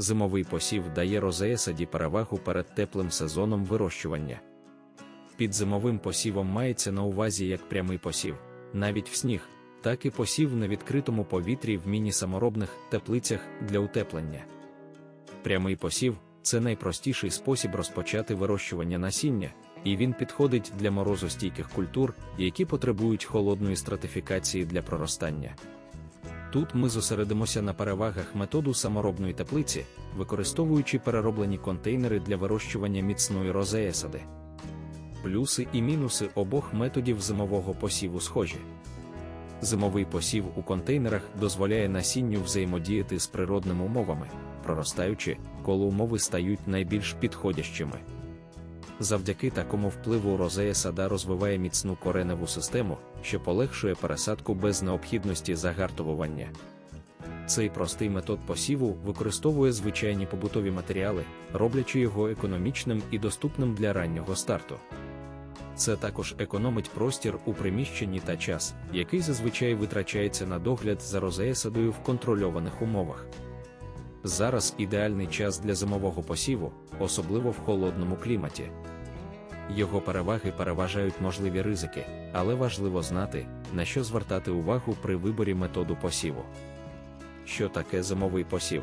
Зимовий посів дає розеесаді перевагу перед теплим сезоном вирощування. Під зимовим посівом мається на увазі як прямий посів, навіть в сніг, так і посів на відкритому повітрі в міні-саморобних теплицях для утеплення. Прямий посів це найпростіший спосіб розпочати вирощування насіння, і він підходить для морозостійких культур, які потребують холодної стратифікації для проростання. Тут ми зосередимося на перевагах методу саморобної теплиці, використовуючи перероблені контейнери для вирощування міцної розеесади. Плюси і мінуси обох методів зимового посіву схожі. Зимовий посів у контейнерах дозволяє насінню взаємодіяти з природними умовами, проростаючи, коли умови стають найбільш підходящими. Завдяки такому впливу розея сада розвиває міцну кореневу систему, що полегшує пересадку без необхідності загартовування. Цей простий метод посіву використовує звичайні побутові матеріали, роблячи його економічним і доступним для раннього старту. Це також економить простір у приміщенні та час, який зазвичай витрачається на догляд за розеясадою в контрольованих умовах. Зараз ідеальний час для зимового посіву, особливо в холодному кліматі. Його переваги переважають можливі ризики, але важливо знати, на що звертати увагу при виборі методу посіву. Що таке зимовий посів?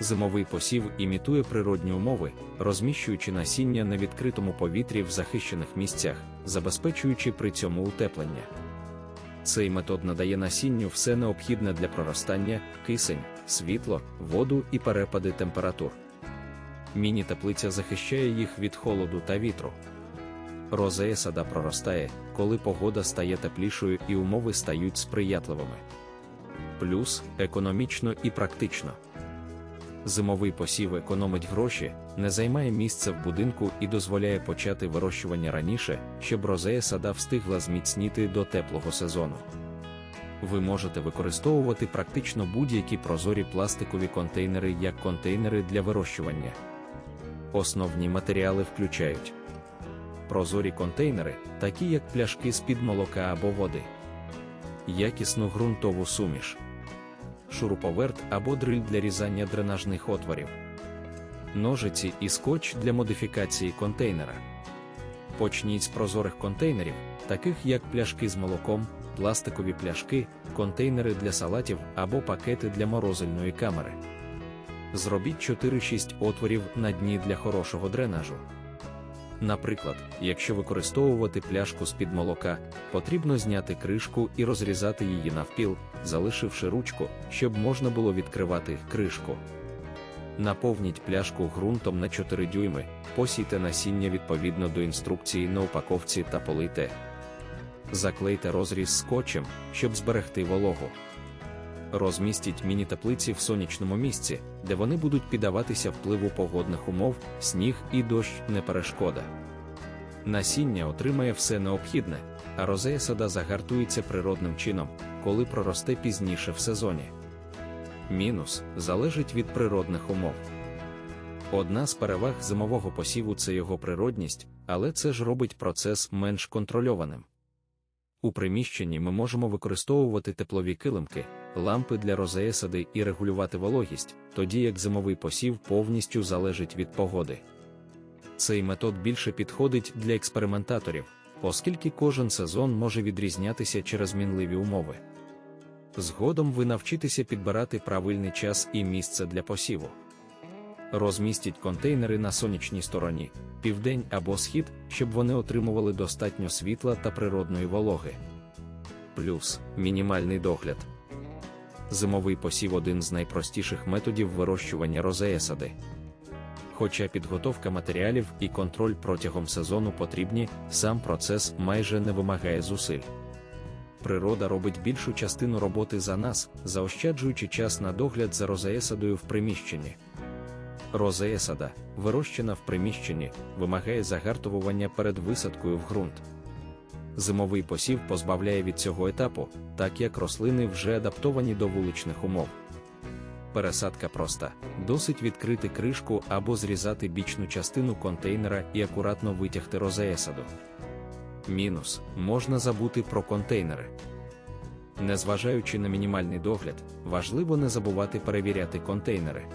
Зимовий посів імітує природні умови, розміщуючи насіння на відкритому повітрі в захищених місцях, забезпечуючи при цьому утеплення. Цей метод надає насінню все необхідне для проростання, кисень, світло, воду і перепади температур. Міні-теплиця захищає їх від холоду та вітру. Розея сада проростає, коли погода стає теплішою і умови стають сприятливими. Плюс економічно і практично. Зимовий посів економить гроші, не займає місця в будинку і дозволяє почати вирощування раніше, щоб розея сада встигла зміцніти до теплого сезону. Ви можете використовувати практично будь-які прозорі пластикові контейнери як контейнери для вирощування. Основні матеріали включають прозорі контейнери, такі як пляшки з-під молока або води, якісну ґрунтову суміш, шуруповерт або дриль для різання дренажних отворів, ножиці і скотч для модифікації контейнера. Почніть з прозорих контейнерів, таких як пляшки з молоком, пластикові пляшки, контейнери для салатів або пакети для морозильної камери. Зробіть 4-6 отворів на дні для хорошого дренажу. Наприклад, якщо використовувати пляшку з-під молока, потрібно зняти кришку і розрізати її навпіл, залишивши ручку, щоб можна було відкривати кришку. Наповніть пляшку ґрунтом на 4 дюйми, посійте насіння відповідно до інструкції на упаковці та полийте. Заклейте розріз скотчем, щоб зберегти вологу. Розмістіть міні-теплиці в сонячному місці, де вони будуть піддаватися впливу погодних умов, сніг і дощ не перешкода. Насіння отримає все необхідне, а розея сада загартується природним чином, коли проросте пізніше в сезоні. Мінус залежить від природних умов. Одна з переваг зимового посіву це його природність, але це ж робить процес менш контрольованим. У приміщенні ми можемо використовувати теплові килимки, лампи для розеесади і регулювати вологість, тоді як зимовий посів повністю залежить від погоди. Цей метод більше підходить для експериментаторів, оскільки кожен сезон може відрізнятися через мінливі умови. Згодом ви навчитеся підбирати правильний час і місце для посіву. Розмістіть контейнери на сонячній стороні, південь або схід, щоб вони отримували достатньо світла та природної вологи. Плюс мінімальний догляд. Зимовий посів один з найпростіших методів вирощування розеесади. Хоча підготовка матеріалів і контроль протягом сезону потрібні, сам процес майже не вимагає зусиль. Природа робить більшу частину роботи за нас, заощаджуючи час на догляд за розеесадою в приміщенні. Розеесада, вирощена в приміщенні, вимагає загартовування перед висадкою в ґрунт. Зимовий посів позбавляє від цього етапу, так як рослини вже адаптовані до вуличних умов. Пересадка проста, досить відкрити кришку або зрізати бічну частину контейнера і акуратно витягти розеесаду. Мінус можна забути про контейнери. Незважаючи на мінімальний догляд, важливо не забувати перевіряти контейнери.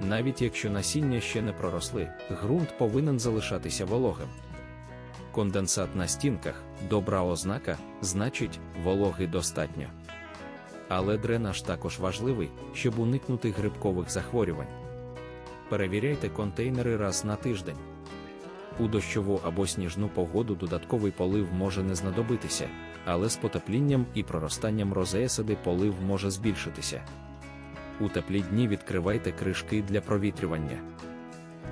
Навіть якщо насіння ще не проросли, ґрунт повинен залишатися вологим. Конденсат на стінках добра ознака, значить, вологи достатньо. Але дренаж також важливий, щоб уникнути грибкових захворювань. Перевіряйте контейнери раз на тиждень. У дощову або сніжну погоду додатковий полив може не знадобитися, але з потеплінням і проростанням розеясади полив може збільшитися. У теплі дні відкривайте кришки для провітрювання.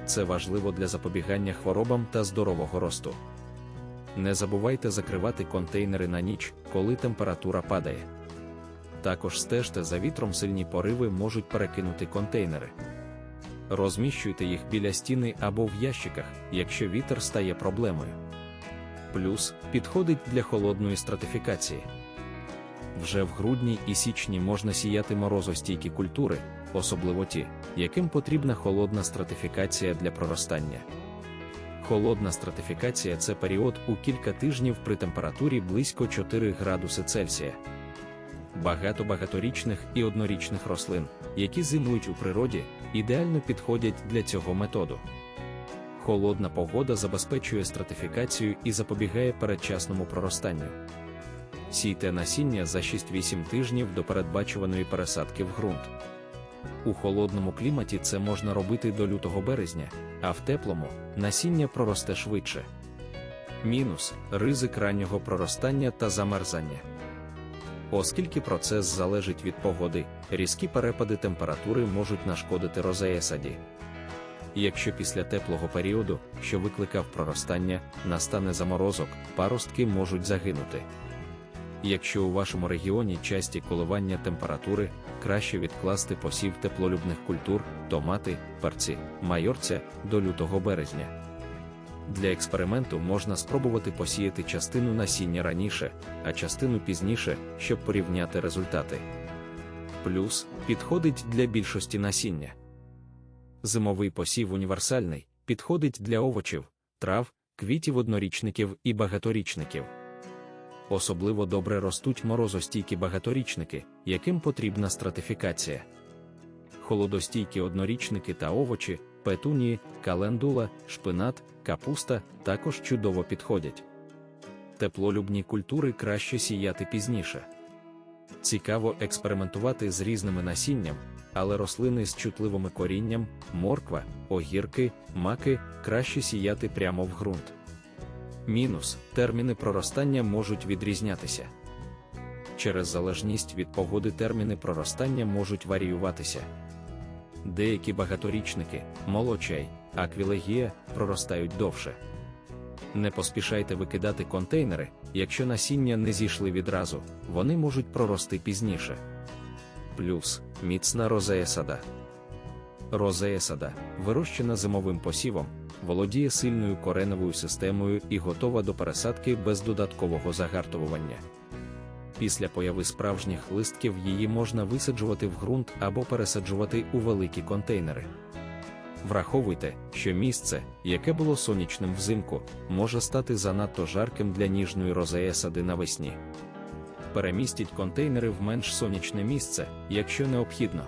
Це важливо для запобігання хворобам та здорового росту. Не забувайте закривати контейнери на ніч, коли температура падає. Також стежте за вітром сильні пориви можуть перекинути контейнери. Розміщуйте їх біля стіни або в ящиках, якщо вітер стає проблемою. Плюс підходить для холодної стратифікації. Вже в грудні і січні можна сіяти морозостійкі культури, особливо ті, яким потрібна холодна стратифікація для проростання. Холодна стратифікація це період у кілька тижнів при температурі близько 4 градуси Цельсія. Багато багаторічних і однорічних рослин, які зимують у природі, ідеально підходять для цього методу. Холодна погода забезпечує стратифікацію і запобігає передчасному проростанню. Сійте насіння за 6-8 тижнів до передбачуваної пересадки в ґрунт. У холодному кліматі це можна робити до лютого березня, а в теплому насіння проросте швидше. Мінус ризик раннього проростання та замерзання. Оскільки процес залежить від погоди, різкі перепади температури можуть нашкодити розеясаді. Якщо після теплого періоду, що викликав проростання, настане заморозок, паростки можуть загинути. Якщо у вашому регіоні часті коливання температури, краще відкласти посів теплолюбних культур, томати, перці, майорця до лютого березня. Для експерименту можна спробувати посіяти частину насіння раніше, а частину пізніше, щоб порівняти результати. Плюс підходить для більшості насіння. Зимовий посів універсальний, підходить для овочів, трав, квітів однорічників і багаторічників. Особливо добре ростуть морозостійкі багаторічники, яким потрібна стратифікація. Холодостійкі однорічники та овочі, петунії, календула, шпинат, капуста також чудово підходять. Теплолюбні культури краще сіяти пізніше. Цікаво експериментувати з різними насінням, але рослини з чутливими корінням, морква, огірки, маки краще сіяти прямо в ґрунт. Мінус терміни проростання можуть відрізнятися. Через залежність від погоди терміни проростання можуть варіюватися. Деякі багаторічники, молочай, аквілегія проростають довше. Не поспішайте викидати контейнери, якщо насіння не зійшли відразу, вони можуть прорости пізніше. Плюс міцна розея сада. Розея сада, вирощена зимовим посівом, володіє сильною кореневою системою і готова до пересадки без додаткового загартовування. Після появи справжніх листків її можна висаджувати в ґрунт або пересаджувати у великі контейнери. Враховуйте, що місце, яке було сонячним взимку, може стати занадто жарким для ніжної розея навесні. Перемістіть контейнери в менш сонячне місце, якщо необхідно.